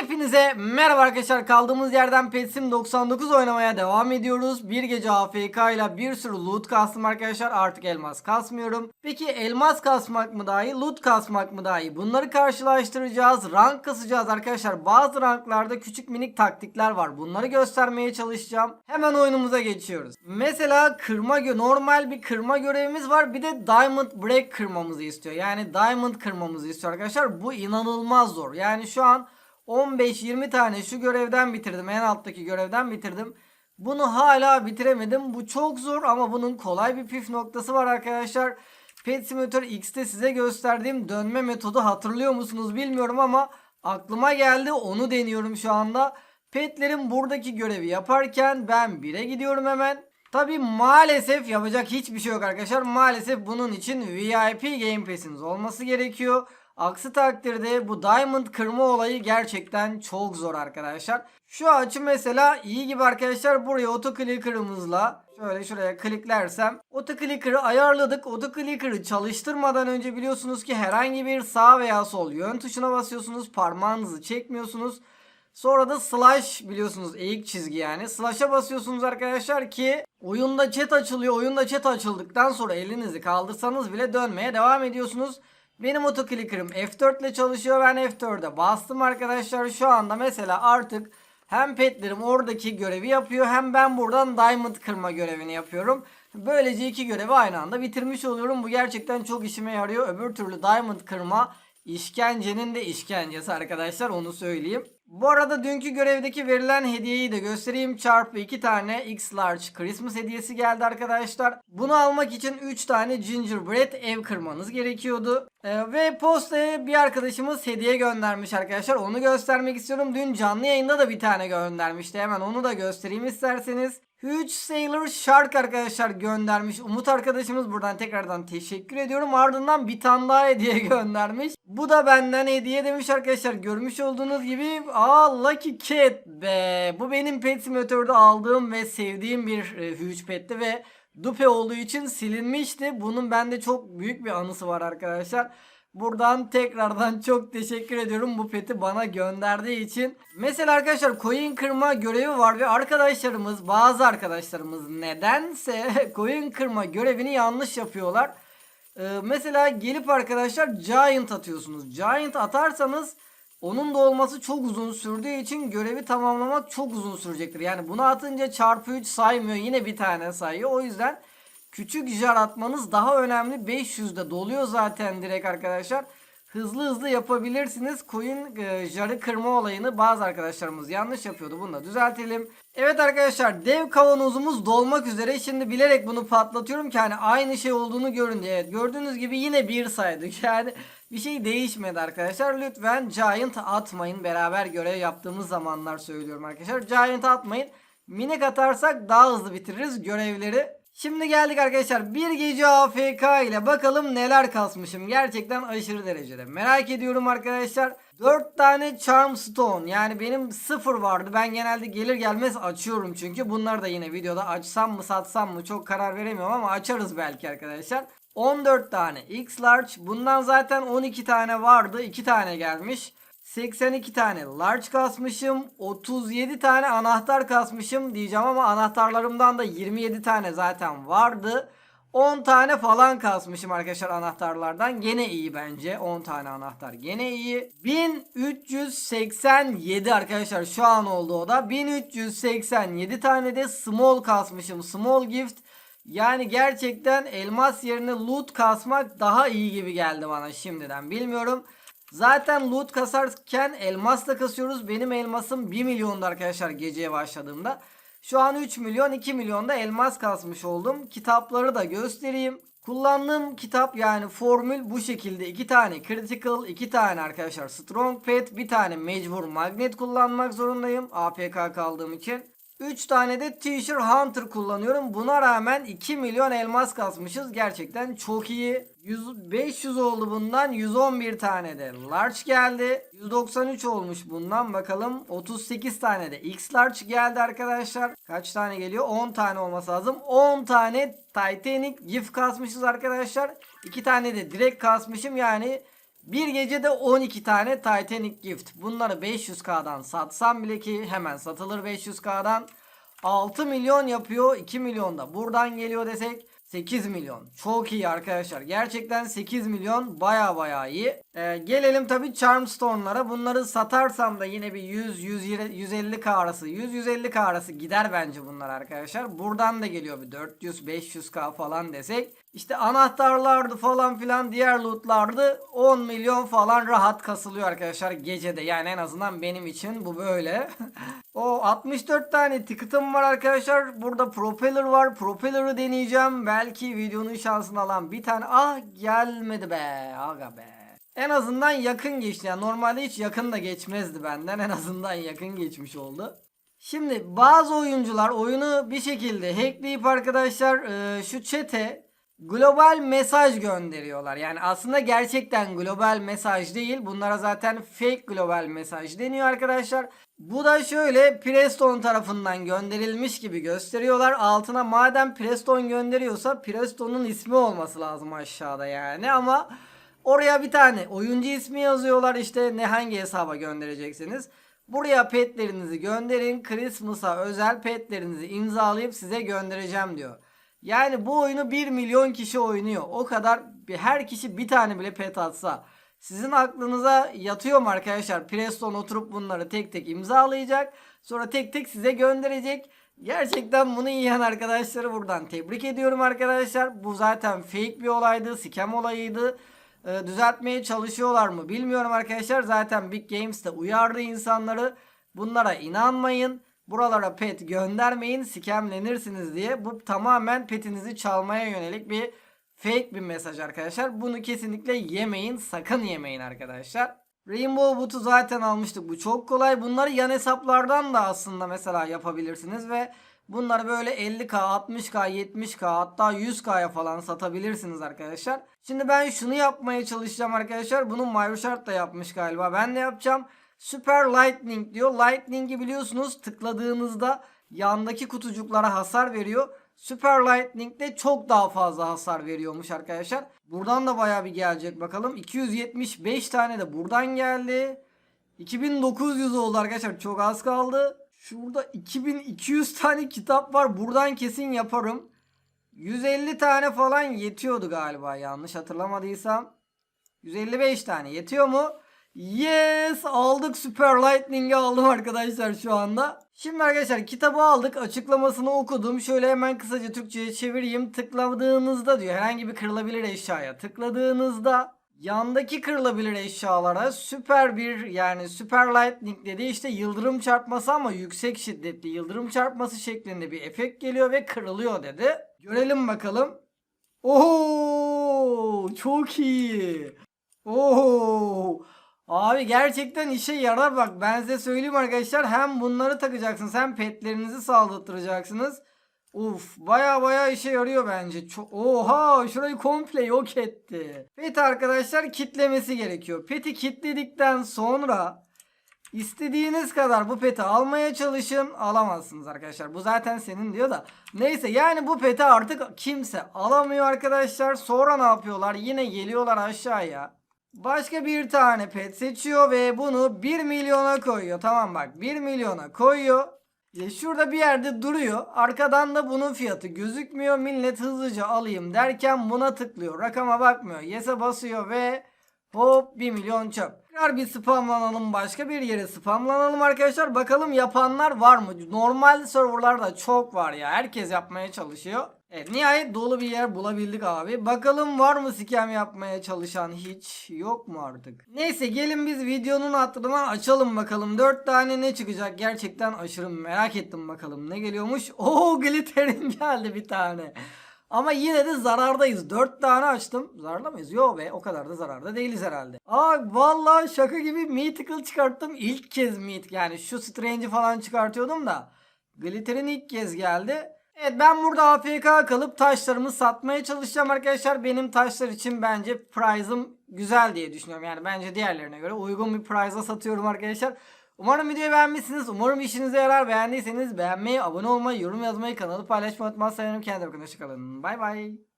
Hepinize merhaba arkadaşlar kaldığımız yerden Petsim 99 oynamaya devam ediyoruz. Bir gece AFK ile bir sürü loot kastım arkadaşlar artık elmas kasmıyorum. Peki elmas kasmak mı daha iyi loot kasmak mı daha iyi? Bunları karşılaştıracağız. Rank kasacağız arkadaşlar. Bazı ranklarda küçük minik taktikler var. Bunları göstermeye çalışacağım. Hemen oyunumuza geçiyoruz. Mesela kırma normal bir kırma görevimiz var. Bir de diamond break kırmamızı istiyor. Yani diamond kırmamızı istiyor arkadaşlar. Bu inanılmaz zor. Yani şu an 15-20 tane şu görevden bitirdim. En alttaki görevden bitirdim. Bunu hala bitiremedim. Bu çok zor ama bunun kolay bir püf noktası var arkadaşlar. Pet Simulator X'te size gösterdiğim dönme metodu hatırlıyor musunuz bilmiyorum ama aklıma geldi. Onu deniyorum şu anda. Petlerin buradaki görevi yaparken ben 1'e gidiyorum hemen. Tabi maalesef yapacak hiçbir şey yok arkadaşlar. Maalesef bunun için VIP Game Pass'iniz olması gerekiyor. Aksi takdirde bu diamond kırma olayı gerçekten çok zor arkadaşlar. Şu açı mesela iyi gibi arkadaşlar buraya otoclicker'ımızla şöyle şuraya kliklersem otoclicker'ı ayarladık. Otoclicker'ı çalıştırmadan önce biliyorsunuz ki herhangi bir sağ veya sol yön tuşuna basıyorsunuz. Parmağınızı çekmiyorsunuz. Sonra da slash biliyorsunuz eğik çizgi yani. Slash'a basıyorsunuz arkadaşlar ki oyunda chat açılıyor. Oyunda chat açıldıktan sonra elinizi kaldırsanız bile dönmeye devam ediyorsunuz. Benim otoclicker'ım F4 ile çalışıyor. Ben F4'e bastım arkadaşlar. Şu anda mesela artık hem petlerim oradaki görevi yapıyor hem ben buradan diamond kırma görevini yapıyorum. Böylece iki görevi aynı anda bitirmiş oluyorum. Bu gerçekten çok işime yarıyor. Öbür türlü diamond kırma işkencenin de işkencesi arkadaşlar onu söyleyeyim. Bu arada dünkü görevdeki verilen hediyeyi de göstereyim. Çarpı 2 tane X Large Christmas hediyesi geldi arkadaşlar. Bunu almak için 3 tane gingerbread ev kırmanız gerekiyordu. Ee, ve postaya bir arkadaşımız hediye göndermiş arkadaşlar. Onu göstermek istiyorum. Dün canlı yayında da bir tane göndermişti. Hemen onu da göstereyim isterseniz. Huge Sailor Shark arkadaşlar göndermiş. Umut arkadaşımız buradan tekrardan teşekkür ediyorum. Ardından bir tane daha hediye göndermiş. Bu da benden hediye demiş arkadaşlar. Görmüş olduğunuz gibi aa Lucky Cat be. Bu benim Pet Simulator'da aldığım ve sevdiğim bir e, Huge Pet'ti ve dupe olduğu için silinmişti. Bunun bende çok büyük bir anısı var arkadaşlar. Buradan tekrardan çok teşekkür ediyorum bu peti bana gönderdiği için. Mesela arkadaşlar coin kırma görevi var ve arkadaşlarımız bazı arkadaşlarımız nedense coin kırma görevini yanlış yapıyorlar. Ee, mesela gelip arkadaşlar giant atıyorsunuz. Giant atarsanız onun da olması çok uzun sürdüğü için görevi tamamlamak çok uzun sürecektir. Yani bunu atınca çarpı 3 saymıyor yine bir tane sayıyor. O yüzden küçük jar atmanız daha önemli. 500'de doluyor zaten direkt arkadaşlar. Hızlı hızlı yapabilirsiniz. Coin e, jarı kırma olayını bazı arkadaşlarımız yanlış yapıyordu. Bunu da düzeltelim. Evet arkadaşlar dev kavanozumuz dolmak üzere. Şimdi bilerek bunu patlatıyorum ki hani aynı şey olduğunu görün diye. Evet, gördüğünüz gibi yine bir saydık. Yani bir şey değişmedi arkadaşlar. Lütfen Giant atmayın. Beraber görev yaptığımız zamanlar söylüyorum arkadaşlar. Giant atmayın. Minik atarsak daha hızlı bitiririz görevleri. Şimdi geldik arkadaşlar bir gece AFK ile bakalım neler kasmışım. Gerçekten aşırı derecede merak ediyorum arkadaşlar. 4 tane Charm Stone yani benim 0 vardı. Ben genelde gelir gelmez açıyorum çünkü. Bunları da yine videoda açsam mı satsam mı çok karar veremiyorum ama açarız belki arkadaşlar. 14 tane X Large. Bundan zaten 12 tane vardı. 2 tane gelmiş. 82 tane large kasmışım. 37 tane anahtar kasmışım diyeceğim ama anahtarlarımdan da 27 tane zaten vardı. 10 tane falan kasmışım arkadaşlar anahtarlardan. Gene iyi bence. 10 tane anahtar gene iyi. 1387 arkadaşlar şu an oldu o da. 1387 tane de small kasmışım. Small gift. Yani gerçekten elmas yerine loot kasmak daha iyi gibi geldi bana şimdiden. Bilmiyorum. Zaten loot kasarken elmasla kasıyoruz. Benim elmasım 1 milyondu arkadaşlar geceye başladığımda. Şu an 3 milyon 2 milyonda elmas kasmış oldum. Kitapları da göstereyim. Kullandığım kitap yani formül bu şekilde. 2 tane critical, 2 tane arkadaşlar strong pet, bir tane mecbur magnet kullanmak zorundayım. APK kaldığım için. 3 tane de Teacher Hunter kullanıyorum. Buna rağmen 2 milyon elmas kasmışız. Gerçekten çok iyi. 100, 500 oldu bundan. 111 tane de large geldi. 193 olmuş bundan. Bakalım 38 tane de X large geldi arkadaşlar. Kaç tane geliyor? 10 tane olması lazım. 10 tane Titanic gift kasmışız arkadaşlar. 2 tane de direkt kasmışım. Yani Bir gecede 12 tane Titanic Gift. Bunları 500k'dan satsam bile ki hemen satılır 500k'dan. 6 milyon yapıyor 2 milyon da buradan geliyor desek 8 milyon. Çok iyi arkadaşlar. Gerçekten 8 milyon baya baya iyi. Ee, gelelim tabi Charmstone'lara. Bunları satarsam da yine bir 100 150k arası 100 150k arası gider bence bunlar arkadaşlar. Buradan da geliyor bir 400 500k falan desek. İşte anahtarlardı falan filan diğer lootlardı 10 milyon falan rahat kasılıyor arkadaşlar gecede. Yani en azından benim için bu böyle. o 64 tane ticket'ım var arkadaşlar. Burada propeller var. Propeller'ı deneyeceğim. Belki videonun şansını alan bir tane. Ah gelmedi be. Aga be. En azından yakın geçti. Yani normalde hiç yakın da geçmezdi benden. En azından yakın geçmiş oldu. Şimdi bazı oyuncular oyunu bir şekilde hackleyip arkadaşlar şu chat'e global mesaj gönderiyorlar. Yani aslında gerçekten global mesaj değil. Bunlara zaten fake global mesaj deniyor arkadaşlar. Bu da şöyle Preston tarafından gönderilmiş gibi gösteriyorlar. Altına madem Preston gönderiyorsa Preston'un ismi olması lazım aşağıda yani ama oraya bir tane oyuncu ismi yazıyorlar işte ne hangi hesaba göndereceksiniz. Buraya petlerinizi gönderin. Christmas'a özel petlerinizi imzalayıp size göndereceğim diyor. Yani bu oyunu 1 milyon kişi oynuyor. O kadar bir her kişi bir tane bile pet atsa. Sizin aklınıza yatıyor mu arkadaşlar? Preston oturup bunları tek tek imzalayacak. Sonra tek tek size gönderecek. Gerçekten bunu yiyen arkadaşları buradan tebrik ediyorum arkadaşlar. Bu zaten fake bir olaydı. Scam olayıydı. Ee, düzeltmeye çalışıyorlar mı bilmiyorum arkadaşlar. Zaten Big Games de uyardı insanları. Bunlara inanmayın. Buralara pet göndermeyin scamlenirsiniz diye. Bu tamamen petinizi çalmaya yönelik bir fake bir mesaj arkadaşlar. Bunu kesinlikle yemeyin. Sakın yemeyin arkadaşlar. Rainbow Boot'u zaten almıştık. Bu çok kolay. Bunları yan hesaplardan da aslında mesela yapabilirsiniz ve bunları böyle 50k, 60k, 70k hatta 100k'ya falan satabilirsiniz arkadaşlar. Şimdi ben şunu yapmaya çalışacağım arkadaşlar. Bunu Myrshard da yapmış galiba. Ben de yapacağım. Super Lightning diyor. Lightning'i biliyorsunuz tıkladığınızda yandaki kutucuklara hasar veriyor. Super Lightning'de çok daha fazla hasar veriyormuş arkadaşlar. Buradan da baya bir gelecek bakalım. 275 tane de buradan geldi. 2900 oldu arkadaşlar. Çok az kaldı. Şurada 2200 tane kitap var. Buradan kesin yaparım. 150 tane falan yetiyordu galiba yanlış hatırlamadıysam. 155 tane yetiyor mu? Yes aldık Super Lightning'i aldım arkadaşlar şu anda. Şimdi arkadaşlar kitabı aldık açıklamasını okudum. Şöyle hemen kısaca Türkçe'ye çevireyim. Tıkladığınızda diyor herhangi bir kırılabilir eşyaya tıkladığınızda yandaki kırılabilir eşyalara süper bir yani Super Lightning dedi işte yıldırım çarpması ama yüksek şiddetli yıldırım çarpması şeklinde bir efekt geliyor ve kırılıyor dedi. Görelim bakalım. Oo çok iyi. Oo Abi gerçekten işe yarar bak ben size söyleyeyim arkadaşlar hem bunları takacaksınız hem petlerinizi saldırtıracaksınız. Uf baya baya işe yarıyor bence. Çok, oha şurayı komple yok etti. Pet arkadaşlar kitlemesi gerekiyor. Peti kitledikten sonra istediğiniz kadar bu peti almaya çalışın. Alamazsınız arkadaşlar. Bu zaten senin diyor da. Neyse yani bu peti artık kimse alamıyor arkadaşlar. Sonra ne yapıyorlar? Yine geliyorlar aşağıya. Başka bir tane pet seçiyor ve bunu 1 milyona koyuyor. Tamam bak 1 milyona koyuyor. Ya şurada bir yerde duruyor. Arkadan da bunun fiyatı gözükmüyor. Millet hızlıca alayım derken buna tıklıyor. Rakama bakmıyor. Yes'e basıyor ve hop 1 milyon çöp. Tekrar bir spamlanalım başka bir yere spamlanalım arkadaşlar. Bakalım yapanlar var mı? Normal serverlarda çok var ya. Herkes yapmaya çalışıyor. Evet nihayet dolu bir yer bulabildik abi. Bakalım var mı scam yapmaya çalışan hiç yok mu artık? Neyse gelin biz videonun hatırına açalım bakalım. 4 tane ne çıkacak gerçekten aşırı merak ettim bakalım ne geliyormuş. Oo glitterin geldi bir tane. Ama yine de zarardayız. 4 tane açtım. Zararda mıyız? Yok be o kadar da zararda değiliz herhalde. Aa vallahi şaka gibi Mythical çıkarttım. İlk kez Myth yani şu Strange'i falan çıkartıyordum da. Glitter'in ilk kez geldi. Evet ben burada AFK kalıp taşlarımı satmaya çalışacağım arkadaşlar. Benim taşlar için bence price'ım güzel diye düşünüyorum. Yani bence diğerlerine göre uygun bir price'a satıyorum arkadaşlar. Umarım videoyu beğenmişsiniz. Umarım işinize yarar. Beğendiyseniz beğenmeyi, abone olmayı, yorum yazmayı, kanalı paylaşmayı unutmazsanız. Kendinize bakın. Hoşçakalın. Bay bay.